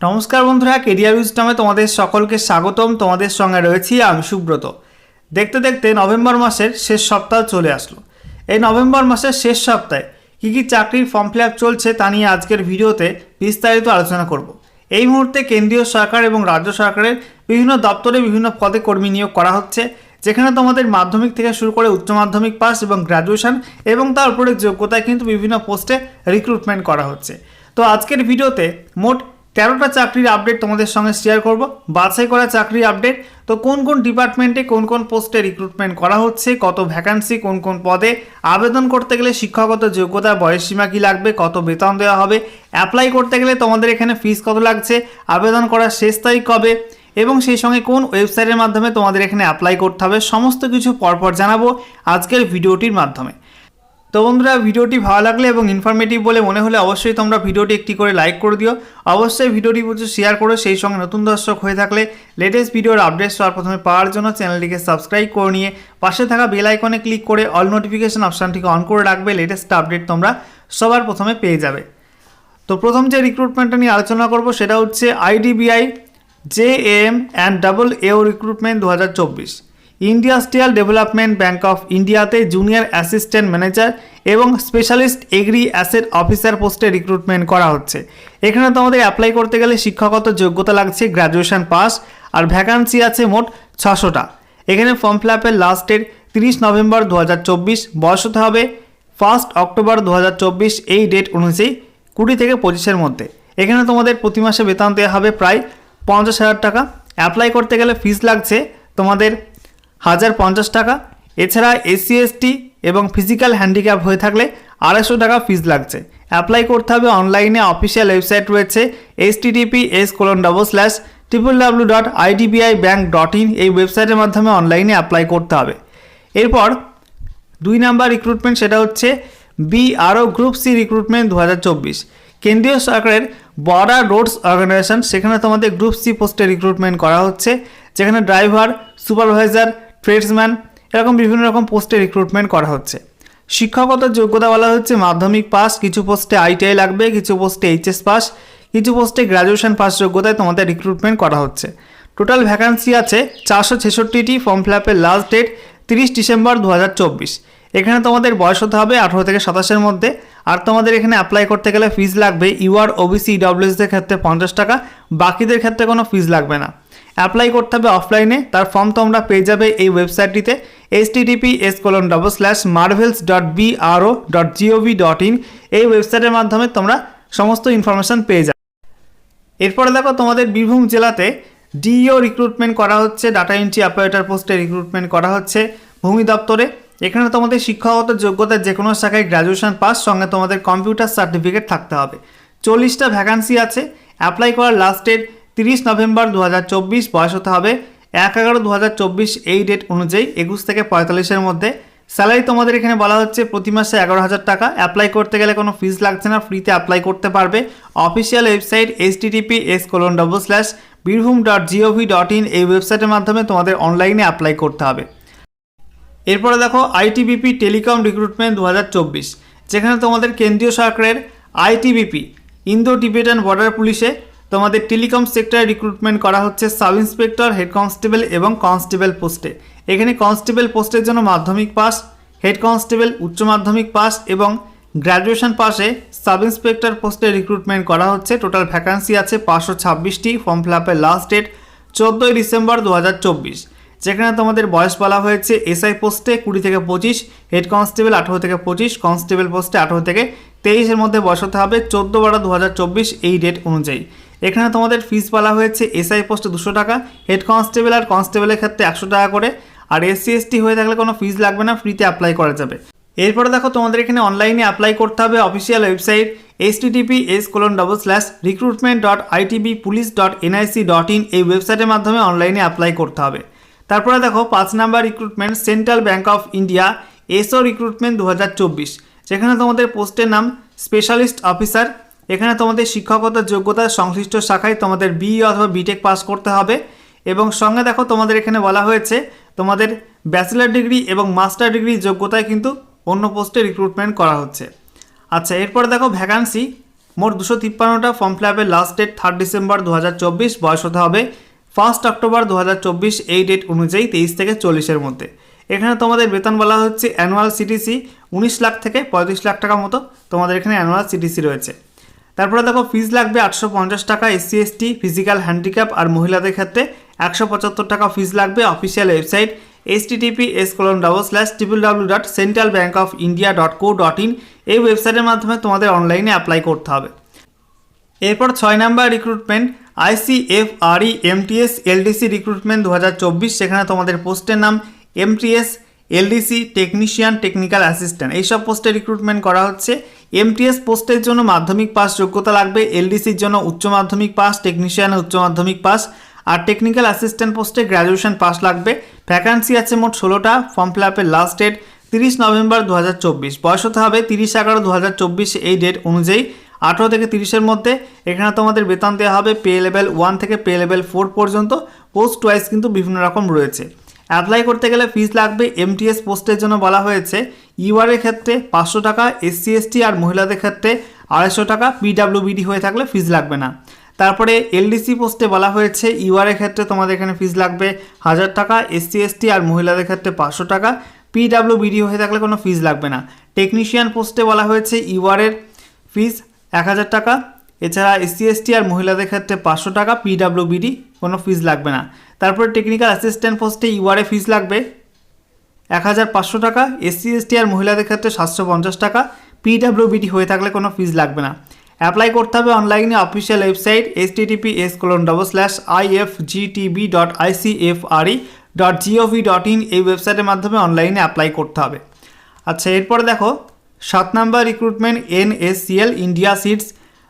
নমস্কার বন্ধুরা কেরিয়ার উইস্টামে তোমাদের সকলকে স্বাগতম। তোমাদের সঙ্গে রয়েছি আমি সুব্রত। দেখতে দেখতে নভেম্বর মাসের শেষ সপ্তাহ চলে আসলো। এই নভেম্বর মাসের শেষ সপ্তাহে কী কী চাকরির ফর্ম ফিল আপ চলছে তা নিয়ে আজকের ভিডিওতে বিস্তারিত আলোচনা করব। এই মুহূর্তে কেন্দ্রীয় সরকার এবং রাজ্য সরকারের বিভিন্ন দপ্তরে বিভিন্ন পদে কর্মী নিয়োগ করা হচ্ছে, যেখানে তোমাদের মাধ্যমিক থেকে শুরু করে উচ্চ মাধ্যমিক পাস এবং গ্র্যাজুয়েশন এবং তার উপরে যোগ্যতায় কিন্তু বিভিন্ন পোস্টে রিক্রুটমেন্ট করা হচ্ছে। তো আজকের ভিডিওতে মোট তেরোটা চাকরির আপডেট তোমাদের সঙ্গে শেয়ার করব? বাছাই করা চাকরির আপডেট তো কোন কোন ডিপার্টমেন্টে কোন কোন পোস্টে রিক্রুটমেন্ট করা হচ্ছে, কত ভ্যাকান্সি কোন কোন পদে, আবেদন করতে গেলে শিক্ষাগত যোগ্যতা বয়সসীমা কী লাগবে, কত বেতন দেওয়া হবে অ্যাপ্লাই করতে গেলে তোমাদের এখানে ফিস কত লাগছে, আবেদন করার শেষ তারিখ কবে, এবং সেই সঙ্গে কোন ওয়েবসাইটের মাধ্যমে তোমাদের এখানে অ্যাপ্লাই করতে হবে, সমস্ত কিছু পরপর জানাব আজকের ভিডিওটির মাধ্যমে। তো বন্ধুরা, ভিডিওটি ভালো লাগলে এবং ইনফরমেটিভ বলে মনে হলে অবশ্যই তোমরা ভিডিওটি একটি করে লাইক করে দিও। অবশ্যই ভিডিওটি প্রচুর শেয়ার করো, সেই সঙ্গে নতুন দর্শক হয়ে থাকলে লেটেস্ট ভিডিওর আপডেট সবার প্রথমে পাওয়ার জন্য চ্যানেলটিকে সাবস্ক্রাইব করে নিয়ে পাশে থাকা বেল আইকনে ক্লিক করে অল নোটিফিকেশন অপশানটিকে অন করে রাখবে লেটেস্ট আপডেট তোমরা সবার প্রথমে পেয়ে যাবে। তো প্রথম যে রিক্রুটমেন্টটা নিয়ে আলোচনা করব, সেটা হচ্ছে IDBI J M and double AO recruitment দু হাজার চব্বিশ। ইন্ডাস্ট্রিয়াল ডেভেলপমেন্ট ব্যাঙ্ক অফ ইন্ডিয়াতে জুনিয়র অ্যাসিস্ট্যান্ট ম্যানেজার এবং স্পেশালিস্ট এগ্রি অ্যাসেট অফিসার পোস্টে রিক্রুটমেন্ট করা হচ্ছে। এখানে তোমাদের অ্যাপ্লাই করতে গেলে শিক্ষাগত যোগ্যতা লাগছে গ্র্যাজুয়েশন পাস আর ভ্যাকান্সি আছে মোট ছশোটা। এখানে ফর্ম ফিল আপের লাস্ট ডেট তিরিশ নভেম্বর দু হাজার চব্বিশ, বয়স হতে হবে ফার্স্ট অক্টোবর দু হাজার চব্বিশ, এই ডেট অনুযায়ী কুড়ি থেকে পঁচিশের মধ্যে। এখানে তোমাদের প্রতি মাসে বেতন দেওয়া হবে প্রায় পঞ্চাশ হাজার টাকা। অ্যাপ্লাই করতে গেলে ফিস লাগছে তোমাদের হাজার পঞ্চাশ টাকা। এছাড়া এসসি এসটি এবং ফিজিক্যাল হ্যান্ডিক্যাপ হয়ে থাকলে আড়াইশো টাকা ফিজ লাগছে। অ্যাপ্লাই করতে হবে অনলাইনে অফিসিয়াল ওয়েবসাইট রয়েছে H TTP S colon double slash triple W dot IDBI bank dot in এই ওয়েবসাইটের মাধ্যমে অনলাইনে অ্যাপ্লাই করতে হবে। এরপর দুই নাম্বার রিক্রুটমেন্ট সেটা হচ্ছে বিআরও গ্রুপ সি রিক্রুটমেন্ট দু হাজার চব্বিশ। কেন্দ্রীয় সরকারের বর্ডার রোডস অর্গানাইজেশন সেখানে তোমাদের গ্রুপ সি পোস্টে রিক্রুটমেন্ট করা হচ্ছে। যেখানে ড্রাইভার সুপারভাইজার ট্রেডসম্যান এরকম বিভিন্ন রকম পোস্টে রিক্রুটমেন্ট করা হচ্ছে। শিক্ষাগত যোগ্যতা বলা হচ্ছে মাধ্যমিক পাস কিছু পোস্টে আইটিআই লাগবে, কিছু পোস্টে এইচএস পাস কিছু পোস্টে গ্র্যাজুয়েশন পাস যোগ্যতায় তোমাদের রিক্রুটমেন্ট করা হচ্ছে। টোটাল ভ্যাকান্সি আছে চারশো ছেষট্টিটি ফর্ম ফিল আপের লাস্ট ডেট তিরিশ ডিসেম্বর দু হাজার চব্বিশ। এখানে তোমাদের বয়স হতে হবে আঠেরো থেকে সাতাশের মধ্যে। আর তোমাদের এখানে অ্যাপ্লাই করতে গেলে ফিজ লাগবে ইউআর ওবিসি ইডব্লিউএসদের ক্ষেত্রে পঞ্চাশ টাকা, বাকিদের ক্ষেত্রে কোনো ফিজ লাগবে না। অ্যাপ্লাই করতে হবে অফলাইনে তার ফর্ম তোমরা পেয়ে যাবে এই ওয়েবসাইটটিতে H TTP S colon double slash marvels dot BRO dot GOV dot in এই ওয়েবসাইটের মাধ্যমে তোমরা সমস্ত ইনফরমেশান পেয়ে যাবে। এরপরে দেখো তোমাদের বীরভূম জেলাতে ডিইও রিক্রুটমেন্ট করা হচ্ছে ডাটা এন্ট্রি অপারেটর পোস্টে রিক্রুটমেন্ট করা হচ্ছে ভূমি দপ্তরে। এখানে তোমাদের শিক্ষাগত যোগ্যতা যে কোনো শাখায় গ্র্যাজুয়েশন পাস সঙ্গে তোমাদের কম্পিউটার সার্টিফিকেট থাকতে হবে। চল্লিশটা ভ্যাকান্সি আছে। অ্যাপ্লাই করার লাস্ট ডেট তিরিশ নভেম্বর দু হাজার চব্বিশ বয়স হতে হবে। এক এগারো দু এই ডেট অনুযায়ী একুশ থেকে পঁয়তাল্লিশের মধ্যে। স্যালারি তোমাদের এখানে বলা হচ্ছে প্রতি মাসে এগারো হাজার টাকা। অ্যাপ্লাই করতে গেলে কোনো ফিস লাগছে না ফ্রিতে অ্যাপ্লাই করতে পারবে। Official website H TTP S colon double slash Birbhum dot GOV dot in এই ওয়েবসাইটের মাধ্যমে তোমাদের অনলাইনে অ্যাপ্লাই করতে হবে। এরপরে দেখো আইটিবিপি টেলিকম রিক্রুটমেন্ট দু হাজার চব্বিশ। যেখানে তোমাদের কেন্দ্রীয় সরকারের আইটিবিপি ইন্দো টিবেটান বর্ডার পুলিশে তোমাদের টেলিকম সেক্টরে রিক্রুটমেন্ট করা হচ্ছে সাব ইন্সপেক্টর হেড কনস্টেবল এবং কনস্টেবল পোস্টে এখানে কনস্টেবল পোস্টের জন্য মাধ্যমিক পাস হেড কনস্টেবল উচ্চ মাধ্যমিক পাস এবং গ্র্যাজুয়েশন পাশে সাব ইন্সপেক্টর পোস্টে রিক্রুটমেন্ট করা হচ্ছে। টোটাল ভ্যাকান্সি আছে পাঁচশো ছাব্বিশটি ফর্ম ফিল আপের লাস্ট ডেট চোদ্দোই ডিসেম্বর দু হাজার চব্বিশ। যেখানে তোমাদের বয়স বলা হয়েছে এসআই পোস্টে কুড়ি থেকে পঁচিশ হেড কনস্টেবল আঠেরো থেকে পঁচিশ কনস্টেবল পোস্টে আঠেরো থেকে তেইশের মধ্যে বয়স হতে হবে চোদ্দ বারো দু এই ডেট অনুযায়ী। এখানে তোমাদের ফিস বলা হয়েছে এসআই পোস্টে দুশো টাকা হেড কনস্টেবল আর কনস্টেবলের ক্ষেত্রে একশো টাকা করে, আর এসসি এসটি হয়ে থাকলে কোনো ফিস লাগবে না ফ্রিতে অ্যাপ্লাই করা যাবে। এরপরে দেখো তোমাদের এখানে অনলাইনে অ্যাপ্লাই করতে হবে official website H TTP S colon double slash recruitment dot ITB police dot NIC dot in এই ওয়েবসাইটের মাধ্যমে অনলাইনে অ্যাপ্লাই করতে হবে। তারপরে দেখো পাঁচ number recruitment central bank of India SO recruitment দু হাজার চব্বিশ, যেখানে তোমাদের পোস্টের নাম স্পেশালিস্ট অফিসার এখানে তোমাদের শিক্ষকতার যোগ্যতা সংশ্লিষ্ট শাখায় তোমাদের বি অথবা বিটেক পাস করতে হবে। এবং সঙ্গে দেখো তোমাদের এখানে বলা হয়েছে, তোমাদের ব্যাচেলার ডিগ্রি এবং মাস্টার ডিগ্রি যোগ্যতায় কিন্তু অন্য পোস্টে রিক্রুটমেন্ট করা হচ্ছে। আচ্ছা এরপর দেখো ভ্যাকান্সি মোট দুশো তিপ্পান্নটা ফর্ম ফিল আপের লাস্ট ডেট থার্ড ডিসেম্বর দু হাজার চব্বিশ, বয়স হতে হবে ফার্স্ট অক্টোবর দু হাজার চব্বিশ, এই ডেট অনুযায়ী তেইশ থেকে চল্লিশের মধ্যে। এখানে তোমাদের বেতন বলা হচ্ছে অ্যানুয়াল সিটিসি উনিশ লাখ থেকে পঁয়ত্রিশ লাখ টাকা মতো তোমাদের এখানে অ্যানুয়াল সিটিসি রয়েছে। তারপরে দেখো ফিজ লাগবে আটশো পঞ্চাশ টাকা এসসি এসটি ফিজিক্যাল হ্যান্ডিক্যাপ আর মহিলাদের ক্ষেত্রে একশো পঁচাত্তর টাকা ফিজ লাগবে official website H TTP S colon double slash triple W dot central bank of India dot co dot in এই ওয়েবসাইটের মাধ্যমে তোমাদের অনলাইনে অ্যাপ্লাই করতে হবে। এরপর ছয় number recruitment ICFRE MTS LDC recruitment দু হাজার চব্বিশ, সেখানে তোমাদের পোস্টের নাম MTS LDC technician technical assistant এইসব পোস্টে রিক্রুটমেন্ট করা হচ্ছে। এমটিএস পোস্টের জন্য মাধ্যমিক পাস যোগ্যতা লাগবে এলডিসির জন্য উচ্চ মাধ্যমিক পাস টেকনিশিয়ান উচ্চ মাধ্যমিক পাস, আর টেকনিক্যাল অ্যাসিস্ট্যান্ট পোস্টে গ্র্যাজুয়েশন পাস লাগবে। ভ্যাকান্সি আছে মোট ষোলোটা ফর্ম ফিল আপের লাস্ট ডেট তিরিশ নভেম্বর দু হাজার চব্বিশ। বয়স হতে হবে তিরিশ এগারো দু হাজার চব্বিশ, এই ডেট অনুযায়ী। আঠেরো থেকে তিরিশের মধ্যে এখানে তোমাদের বেতন দেওয়া হবে পে লেভেল ওয়ান থেকে পে লেভেল ফোর পর্যন্ত। পোস্ট ওয়াইজ কিন্তু বিভিন্ন রকম রয়েছে। অ্যাপ্লাই করতে গেলে ফিস লাগবে এমটিএস পোস্টের জন্য বলা হয়েছে। ইউআর এর ক্ষেত্রে পাঁচশো টাকা এসসি এসটি আর মহিলাদের ক্ষেত্রে আড়াইশো টাকা পিডাব্লিউবিডি হয়ে থাকলে ফিস লাগবে না। তারপরে এলডিসি পোস্টে বলা হয়েছে ইউআর এর ক্ষেত্রে তোমাদের এখানে ফিস লাগবে হাজার টাকা এসসি এসটি আর মহিলাদের ক্ষেত্রে পাঁচশো টাকা পিডাব্লিউবিডি হয়ে থাকলে কোনো ফিস লাগবে না। টেকনিশিয়ান পোস্টে বলা হয়েছে ইউআর এর ফিস এক হাজার টাকা, এছাড়া এসসি এসটি আর মহিলাদের ক্ষেত্রে পাঁচশো টাকা পিডাব্লিউবিডি কোনো ফিস লাগবে না। তারপরে টেকনিক্যাল অ্যাসিস্ট্যান্ট পোস্টে ইউআরএ ফিস লাগবে। এক হাজার পাঁচশো টাকা এসসি এসটি আর মহিলাদের ক্ষেত্রে সাতশো পঞ্চাশ টাকা পিডাব্লিউবিডি হয়ে থাকলে কোনো ফিস লাগবে না। অ্যাপ্লাই করতে হবে অনলাইনে official website H TTP S colon double slash I F GTB dot ICFRE dot GOV dot in এই ওয়েবসাইটের মাধ্যমে অনলাইনে অ্যাপ্লাই করতে হবে। আচ্ছা এরপরে দেখো, সাত number recruitment NSCL India seeds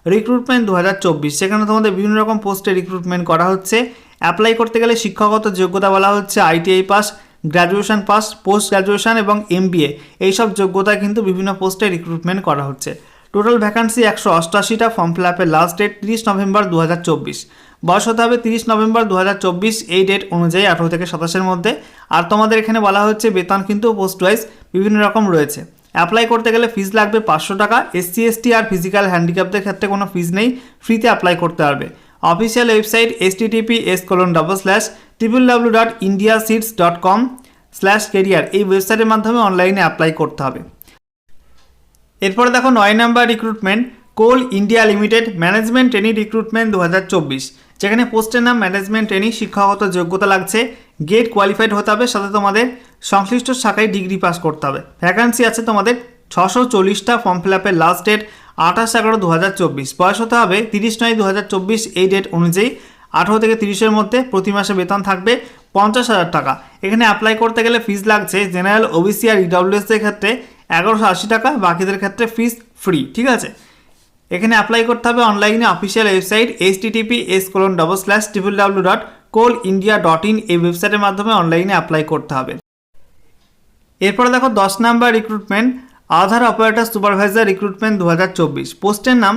recruitment দু হাজার চব্বিশ। সেখানে তোমাদের বিভিন্ন রকম পোস্টে রিক্রুটমেন্ট করা হচ্ছে। অ্যাপ্লাই করতে গেলে শিক্ষাগত যোগ্যতা বলা হচ্ছে ITI pass, graduation pass, post graduation এবং এমবিএ। এইসব যোগ্যতা কিন্তু বিভিন্ন পোস্টে রিক্রুটমেন্ট করা হচ্ছে। টোটাল ভ্যাকান্সি একশো অষ্টাশিটা ফর্ম ফিল আপের লাস্ট ডেট তিরিশ নভেম্বর দু হাজার চব্বিশ। বয়স হতে হবে তিরিশ নভেম্বর দু হাজার চব্বিশ, এই ডেট অনুযায়ী আঠেরো থেকে সাতাশের মধ্যে। আর তোমাদের এখানে বলা হচ্ছে বেতন কিন্তু পোস্ট ওয়াইজ বিভিন্ন রকম রয়েছে। অ্যাপ্লাই করতে গেলে ফিজ লাগবে পাঁচশো টাকা এসসি এসটি আর ফিজিক্যাল হ্যান্ডিক্যাপদের ক্ষেত্রে কোনো ফিজ নেই ফ্রিতে অ্যাপ্লাই করতে পারবে। Official website S TTP S colon double slash triple W dot India seeds dot com slash career এই ওয়েবসাইটের মাধ্যমে অনলাইনে অ্যাপ্লাই করতে হবে। এরপরে দেখো নয় number recruitment coal India limited management training recruitment দু হাজার চব্বিশ, যেখানে পোস্টের নাম ম্যানেজমেন্ট ট্রেনিং শিক্ষাগত যোগ্যতা লাগছে গেট কোয়ালিফাইড হতে হবে, সাথে তোমাদের সংশ্লিষ্ট শাখায় ডিগ্রি পাস করতে হবে। ভ্যাকান্সি আছে তোমাদের ছশো চল্লিশটা ফর্ম ফিল আপের লাস্ট ডেট আঠাশ এগারো দু হাজার চব্বিশ। বয়স হতে হবে তিরিশ নয় দু হাজার চব্বিশ, এই ডেট অনুযায়ী। আঠেরো থেকে তিরিশের মধ্যে প্রতি মাসে বেতন থাকবে পঞ্চাশ হাজার টাকা। এখানে অ্যাপ্লাই করতে গেলে ফিস লাগছে জেনারেল ওবিসি আর ইডব্লিউএস এর ক্ষেত্রে এগারোশো আশি টাকা, বাকিদের ক্ষেত্রে ফিস ফ্রি ঠিক আছে? এখানে অ্যাপ্লাই করতে হবে অনলাইনে official website H TTP S colon double slash triple W dot coal India dot in এই ওয়েবসাইটের মাধ্যমে অনলাইনে অ্যাপ্লাই করতে হবে। এরপরে দেখো দশ number recruitment Aadhaar operator supervisor recruitment দু হাজার চব্বিশ। পোস্টের নাম,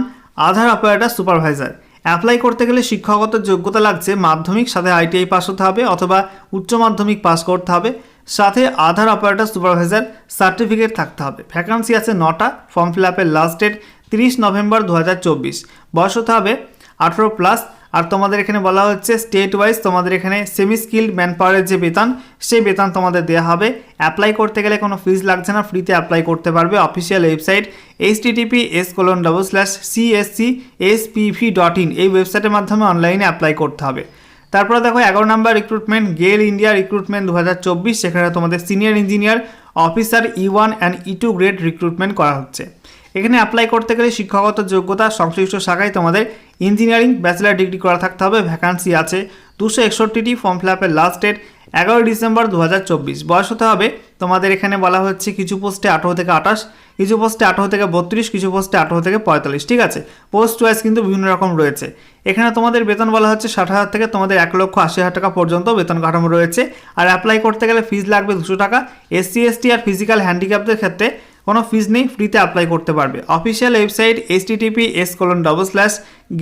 আধার অপারেটর সুপারভাইজার। অ্যাপ্লাই করতে গেলে শিক্ষাগত যোগ্যতা লাগছে, মাধ্যমিক সাথে আইটিআই পাস হতে হবে অথবা উচ্চ মাধ্যমিক পাস করতে হবে। সাথে আধার অপারেটর সুপারভাইজার সার্টিফিকেট থাকতে হবে। ভ্যাকান্সি আছে নটা ফর্ম ফিল আপের লাস্ট ডেট তিরিশ নভেম্বর দু হাজার চব্বিশ। বয়স হতে হবে আঠেরো প্লাস আর তোমাদের এখানে বলা হচ্ছে স্টেট ওয়াইজ তোমাদের এখানে সেমি স্কিল্ড ম্যান পাওয়ারের যে বেতন, সেই বেতন তোমাদের দেওয়া হবে। অ্যাপ্লাই করতে গেলে কোনো ফিজ লাগছে না ফ্রিতে অ্যাপ্লাই করতে পারবে official website H TTP S colon double slash CSC SPV dot in এই ওয়েবসাইটের মাধ্যমে অনলাইনে অ্যাপ্লাই করতে হবে। তারপরে দেখো এগারো number recruitment GAIL India recruitment দু হাজার চব্বিশ, সেখানে তোমাদের senior engineer officer E one and E two grade recruitment করা হচ্ছে। এখানে অ্যাপ্লাই করতে গেলে শিক্ষাগত যোগ্যতা সংশ্লিষ্ট শাখায় তোমাদের ইঞ্জিনিয়ারিং ব্যাচেলার ডিগ্রি করা থাকতে হবে। ভ্যাকান্সি আছে দুশো একষট্টিটি ফর্ম ফিল আপের লাস্ট ডেট এগারোই ডিসেম্বর দু হাজার চব্বিশ। বয়স হতে হবে তোমাদের এখানে বলা হচ্ছে কিছু পোস্টে আঠেরো থেকে আঠাশ, কিছু পোস্টে আঠেরো থেকে বত্রিশ, কিছু পোস্টে আঠেরো থেকে পঁয়তাল্লিশ, ঠিক আছে? পোস্ট ওয়াইজ কিন্তু বিভিন্ন রকম রয়েছে। এখানে তোমাদের বেতন বলা হচ্ছে ষাট হাজার থেকে তোমাদের এক লক্ষ আশি হাজার টাকা পর্যন্ত বেতন কাঠামো রয়েছে। আর অ্যাপ্লাই করতে গেলে ফিজ লাগবে দুশো টাকা। এসসি এসটি আর ফিজিক্যাল হ্যান্ডিক্যাপদের ক্ষেত্রে কোনো ফিজ নেই ফ্রিতে অ্যাপ্লাই করতে পারবে। Official website H TTP S colon double slash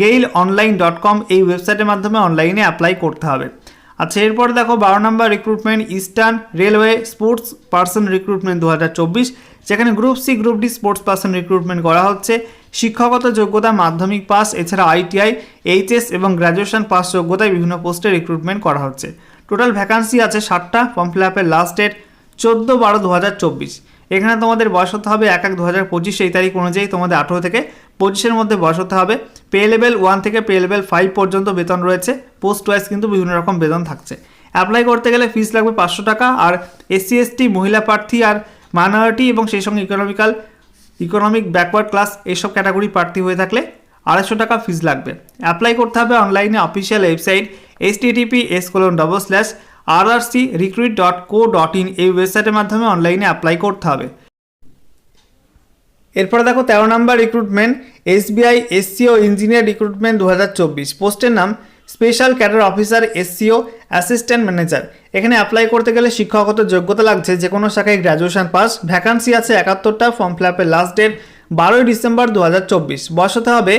GAIL online dot com এই ওয়েবসাইটের মাধ্যমে অনলাইনে অ্যাপ্লাই করতে হবে। আচ্ছা এরপর দেখো বারো number recruitment eastern railway sports person recruitment দু হাজার চব্বিশ, যেখানে group C group D sports person recruitment করা হচ্ছে। শিক্ষাগত যোগ্যতা, মাধ্যমিক পাস এছাড়া আইটিআই এইচএস এবং গ্র্যাজুয়েশন পাস যোগ্যতায় বিভিন্ন পোস্টে রিক্রুটমেন্ট করা হচ্ছে। টোটাল ভ্যাকান্সি আছে ষাটটা ফর্ম ফিল আপের লাস্ট ডেট চোদ্দ বারো দু হাজার চব্বিশ। এখানে তোমাদের বয়স হতে হবে এক এক দু হাজার পঁচিশ এই তারিখ অনুযায়ী তোমাদের আঠেরো থেকে পঁচিশের মধ্যে বয়স হতে হবে। পে লেভেল ওয়ান থেকে পে লেভেল ফাইভ পর্যন্ত বেতন রয়েছে। পোস্ট ওয়াইজ কিন্তু বিভিন্ন রকম বেতন থাকছে। অ্যাপ্লাই করতে গেলে ফিস লাগবে পাঁচশো টাকা আর এসসি এসটি মহিলা প্রার্থী আর মাইনরিটি এবং সেই সঙ্গে ইকোনমিক্যাল ইকোনমিক ব্যাকওয়ার্ড ক্লাস এইসব ক্যাটাগরি প্রার্থী হয়ে থাকলে আড়াইশো টাকা ফিস লাগবে। অ্যাপ্লাই করতে হবে অনলাইনে official website H TTP S colon double slash R R recruit dot co dot in এই ওয়েবসাইটের মাধ্যমে অনলাইনে অ্যাপ্লাই করতে হবে। এরপরে দেখো, তেরো number recruitment SBI SCO engineer recruitment দু হাজার চব্বিশ। পোস্টের নাম special cadre officer SCO assistant manager এখানে অ্যাপ্লাই করতে গেলে শিক্ষাগত যোগ্যতা লাগছে যে কোনো শাখায় গ্র্যাজুয়েশন পাস ভ্যাকান্সি আছে একাত্তরটা ফর্ম ফিল আপের লাস্ট ডেট বারোই ডিসেম্বর দু হাজার চব্বিশ। বয়স হবে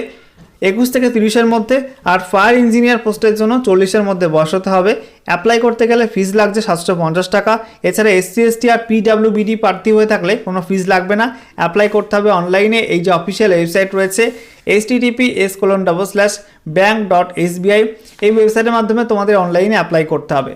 একুশ থেকে তিরিশের মধ্যে আর ফায়ার ইঞ্জিনিয়ার পোস্টের জন্য চল্লিশের মধ্যে বয়স হতে হবে। অ্যাপ্লাই করতে গেলে ফিজ লাগছে সাতশো পঞ্চাশ টাকা। এছাড়া এসসি, এসটি আর পিডাব্লিউবিডি প্রার্থী হয়ে থাকলে কোনো ফিজ লাগবে না। অ্যাপ্লাই করতে হবে অনলাইনে। এই যে অফিসিয়াল ওয়েবসাইট রয়েছে H TTP S colon double slash bank dot S SBI এই ওয়েবসাইটের মাধ্যমে তোমাদের অনলাইনে অ্যাপ্লাই করতে হবে।